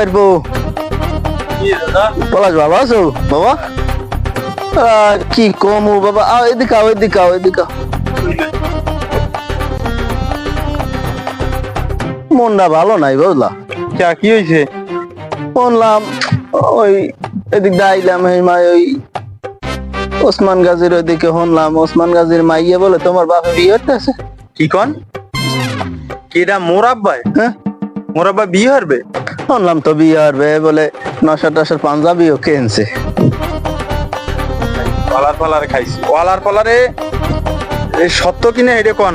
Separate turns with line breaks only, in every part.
পারব। পলাশ ভালো আছো? বাবা? কি কমু বাবা? আও এদিকে আও এদিকে আও এদিকে মনটা ভালো নাই বুঝলা?
কে কি হয়েছে?
শুনলাম ওই এদিক দিয়ে আইলাম এই মাই ওই ওসমান গাজীর ওইদিকে শুনলাম। ওসমান গাজীর মাইয়ে বলে তোমার বাপে বিয়ে হতেছে
কি কন? কিরা মোরাব্বাই?
হ্যাঁ?
মোরাব্বাই বিয়ে হারবে?
শুনলাম তো বিয়ে হবে বলে নশো টশোর পাঞ্জাবিও কেনছে।
ওয়ালার পালারে খাইছি। ওয়ালার পালারে এই সত্য কিনে হেডে কন?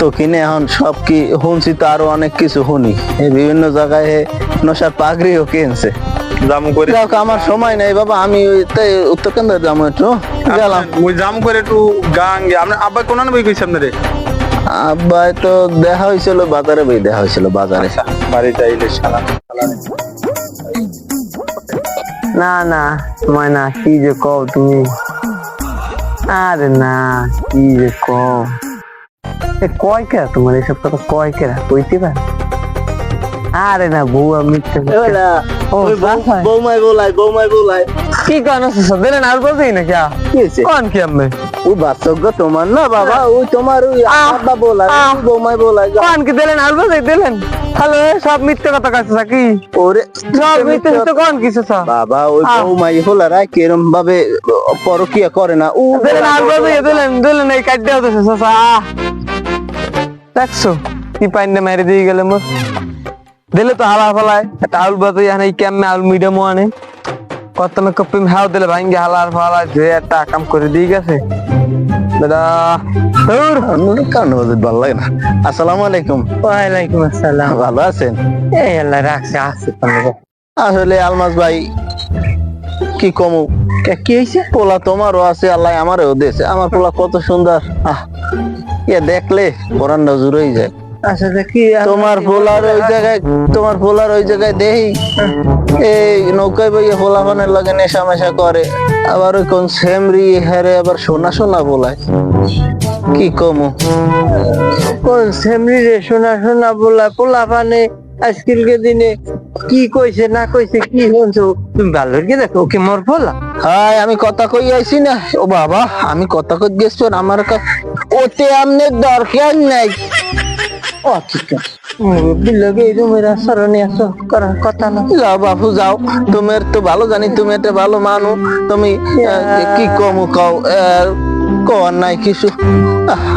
তো কিনে এখন সব কি শুনছি তো আরও অনেক কিছু শুনি। এই বিভিন্ন জায়গায় এ নশার পাগড়িও কিনছে।
জামু করে
যাক আমার সময় নাই বাবা আমি তাই উত্তর কেন্দ্রে যাব একটু। গেলাম।
ওই জামু করে একটু গান গে আপনার আব্বা কোন বই কইছে আপনারে?
আব্বাই তো দেখা হয়েছিল বাজারে বই দেখা হয়েছিল বাজারে।
না না ময়না কি যে কও তুমি? আরে না কি যে কও? এ কয় কেরা তোমার? এসব কথা কয় কেরা? কইতে পার আরে না বউ আমি
বৌমাই বলাই বৌমাই বলাই।
কি সব? দিলেন আর বলতেই না
কি
কোন কি আমি
ওই বাচ্চজ্ঞ তোমার না বাবা। ওই তোমার ওই আব্বা বলাই বৌমাই বলাই
কোন কি দিলেন আর বলতেই দিলেন? হ্যালো সব মিথ্যে কথা কাছে থাকি
ওরে
সব মিথ্যে মিথ্যে কোন কিছু সব
বাবা ওই বৌমাই হলারা কিরম ভাবে পরকিয়া করে না। ও
দিলেন আর বলতেই দিলেন দিলেন এই কাটতে হতেছে সসা দেখছ? কি পাইন্ডে মেরে দিয়ে গেলে মোর। দিলে তো হালা ফলায়। একটা আউল বাতো ইয়ানে ক্যামে আউল মিডিয়াম আনে। কত মে কপি হাও দিলে ভাঙ্গে হালার ফালা যে একটা কাম করে দিয়ে গেছে। দাদা। দূর
কারণ ভালো লাগে না। আসসালামু আলাইকুম।
ওয়ালাইকুম আসসালাম।
ভালো আছেন?
এই আল্লাহ রাখছে আছে
আসলে আলমাস ভাই কি কমু?
কি হয়েছে
পোলা তোমারও আছে আল্লাহ আমারও দেশে আমার পোলা কত সুন্দর। আহ ইয়ে দেখলে বরান্ডা জুড়েই যায়।
আচ্ছা কি
তোমার পোলার ওই জায়গায় তোমার পোলার ওই জায়গায় দেহি? এই নৌকায় বইয়ে পোলা ফানের লাগে নেশা মেশা করে। আবার ওই কোন সেমরি হেরে আবার সোনা সোনা বলায়। কি কমু?
কোন সেমরি রে শোনা শোনা বলা পোলা পানে আজকালকে দিনে কি কইছে না কইছে কি শুনছো? তুমি ভালো করে দেখো ওকে মোর পোলা
হাই আমি কথা কই আইছি না। ও বাবা আমি কথা কই গেছি আমার কা ওতে আমনে দরকার নাই।
কথা না
যাও তো ভালো জানি, তুমি একটা ভালো মানু তুমি কি কমু কও কর নাই কিছু।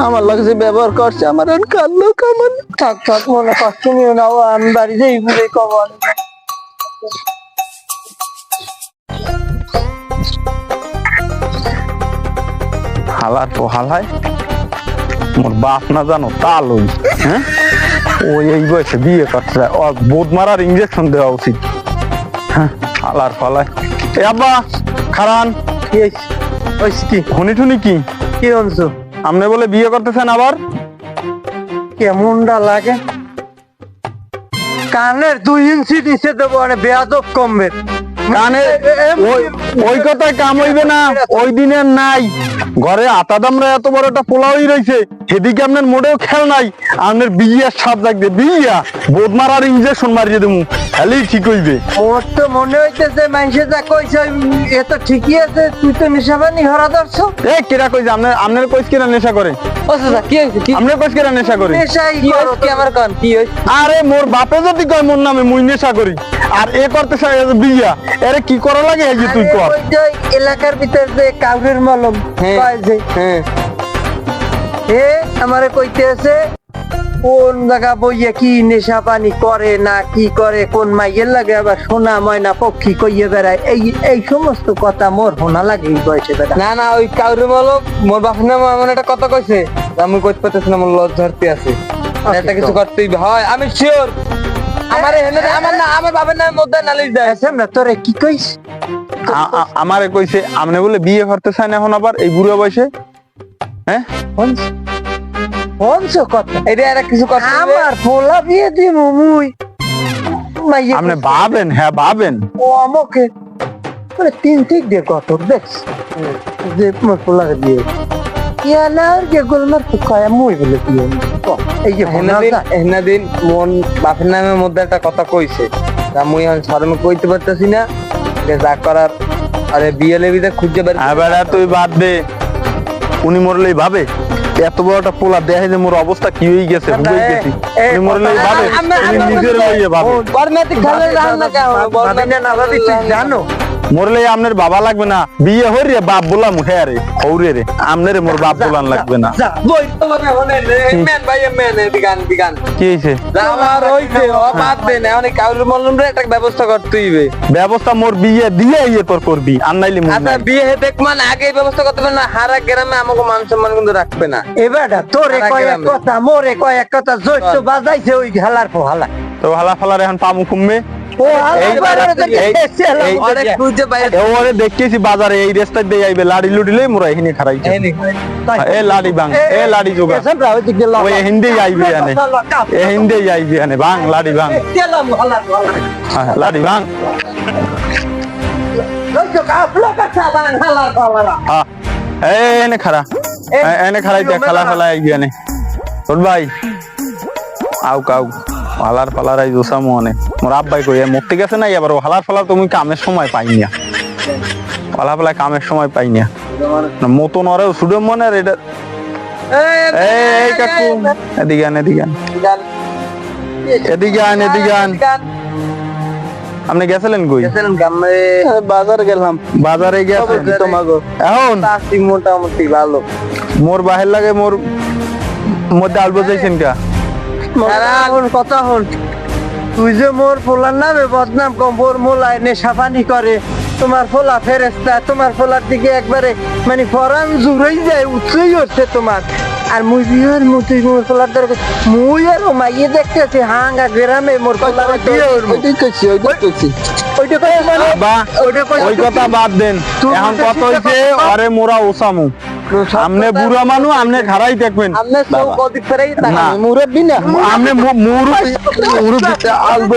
আমার লাগে যে ব্যবহার করছে আমার আর কান্দ কামান
থাক থাক, মনে কষ্ট নিও না আমি বাড়ি যাই কবল
হালার তো হালায় মোর বাপ না জানো তাল ওই হ্যাঁ? ওই এই বয়সে বিয়ে করছে ও বোধ মারার ইঞ্জেকশন দেওয়া উচিত। হ্যাঁ ফালায় এ আব্বা খারান?
হইছে কি
খনি টুনি কি?
কি হনছো
আপনি বলে বিয়ে করতেছেন আবার?
কেমনটা লাগে? কানের দুই ইঞ্চি নিচে দেবো মানে বেয়াদব কমবে।
কানে ওই কথায় কাম হইবে না ওই দিনের নাই। ঘরে আটা দামরা এত বড় একটা পোলাওই রয়েছে সেদিকে আপনার মোটেও খেয়াল নাই। আপনার বিয়ার লাগবে বিয়া। বোধ মারার ইঞ্জেকশন মারিয়ে দেবো খালি ঠিক হইবে।
ওর তো মনে হইতেছে মানুষে যা কইছে এ তো ঠিকই আছে তুই তো নিশাবানি হরা ধরছো।
এ কেরা কইছে? আপনার আপনার কইস কেরা নেশা করে?
ও দাদা কি হয়েছে কি?
আপনার কইস কেরা নেশা করে?
নেশাই কি আমার কান কি
আরে মোর বাপে যদি কয় মোর নামে মুই নেশা করি। আর এ করতে চাই বিয়া। এরে কি করা লাগে এই যে তুই কর।
এলাকার ভিতর যে কাউরের মলম
হ্যাঁ।
কয় যে?
হ্যাঁ।
এ আমারে কইতে আছে কোন জায়গা বইয়া কি নেশা পানি করে না কি করে কোন মাইয়ের লাগে আবার সোনা ময়না পক্ষী কইয়ে বেড়ায়? এই এই সমস্ত কথা মোর শোনা লাগে এই বয়সে বেড়া।
না না ওই কাউরে বলো মোর বাপ না এমন একটা কথা কইছে। আমি কইতে পারতেছি না মোর লজ্জা ধরতে আছে। একটা কিছু করতেই। হয় আমি শিওর আমার এখানে আমার না আমার বাবার নামে মধ্যে নালিশ দেয়।
না তোরে কি কইস?
আ- আ- আমারে কইছে আপনি বলে বিয়ে করতে চান এখন আবার এই বুড়ো বয়সে? হ্যাঁ?
হনছ কথা।
এটা আর কিছু করতে
আমার পোলা বিয়ে মুই।
আপনি ভাবেন হ্যাঁ ভাবেন।
ও আমাকে মানে তিন ঠিক দিয়ে কত দেখছ? যে মোর পোলাকে দিয়ে ইয়া না আর কে গোলমার তো কয়া মুই বলে দিয়ে ক, এই যে
মন বাপের নামের মধ্যে একটা কথা কইছে। তা মুই এখন শরমে কইতে পারতেছি না যে যা করার আরে বিয়ে লেবিতে খুঁজে বের
তুই বাদ দে। উনি মরলেই ভাবে। এত বড় একটা পোলা দেখে যে মোর অবস্থা কি হয়ে গেছে হয়ে গেছি। উনি মরলেই ভাবে। নিজের লইয়ে ভাবে।
বর্মেতে খেলে রান না না জানো।
মরলে আমনের বাবা লাগবে না। বিয়ে হই রে বাপ বললাম উঠে আরে হৌরে রে আমনের মোর বাপ বলান লাগবে না। কি? হয়েছে
ব্যবস্থা করতে হইবে।
ব্যবস্থা মোর বিয়ে দিয়ে ইয়ে তোর করবি আর নাইলে
আচ্ছা দেখ মানে আগে ব্যবস্থা করতে হবে না হারা গ্রামে আমাকে মান সম্মান কিন্তু রাখবে না।
এবারটা তোরে কয় এক। কথা মোরে কয় এক কথা জৈত্য বাজাইছে ওই পোহালা
তো হালা ফালার এখন পামু কুমবে দেখতেছি বাজারে এই রেস্তার দিয়ে আইবে লাড়ি লুডিলে মোরা এখানে খারাইছে এ লাড়ি বাং এ লাড়ি জোগা
এসব রাও দিকে লাও।
ওই হিন্দি আইবে আনে এ হিন্দি আইবে আনে বাং লাড়ি বাং।
গেলাম হালার পোহালা।
হ্যাঁ, লাড়ি বাং। হ্যাঁ এ এনে খারা এনে খারাই খালা খালা আইবে আনে ভাই আউ কাউ হালার ফালার আই জোসা মনে। মোর আব্বাই কই মুক্তি গেছে না এবার হালার ফালার তুমি কামের সময় পাই না হালা ফালা কামের সময় পাই না মতন ওরে সুডে মনে এটা এই কাকু এদিকে আন এদিকে আন। এদিকে আন এদিকে আন। আপনি গেছিলেন কই?
এ, বাজার গেলাম।
বাজারে গেছেন?
তোমাকে
এখন?
মোটামুটি ভালো।
মোর বাহির লাগে মোর মধ্যে আলবো যাইছেন কা?
কথা হন তুই যে মোর ফোলার নামে বদনাম কম মোর মোলায় নেশাপানি করে তোমার ফোলা ফেরেস্তা তোমার ফোলার দিকে একবারে মানে ফরান জুড়েই যায় উচ্চই হচ্ছে তোমার। আর মুই বিয়ের মুতুই মোর ফোলার দ্বারা মুই আর ও মাইয়ে দেখতেছি হাঙ্গা গ্রামে মোর ফোলার বিয়ে।
ওইটাই কইছি ওইটাই কইছি
ওইটা মানে
বা ওই কথা বাদ দেন। এখন কত
পার-
আরে মোরা ওসামু। আমনে বুড়া মানু আপনি খারাই দেখবেন।
আপনি
মুরব্বি না।
মুরু
মুরব্বি আলবো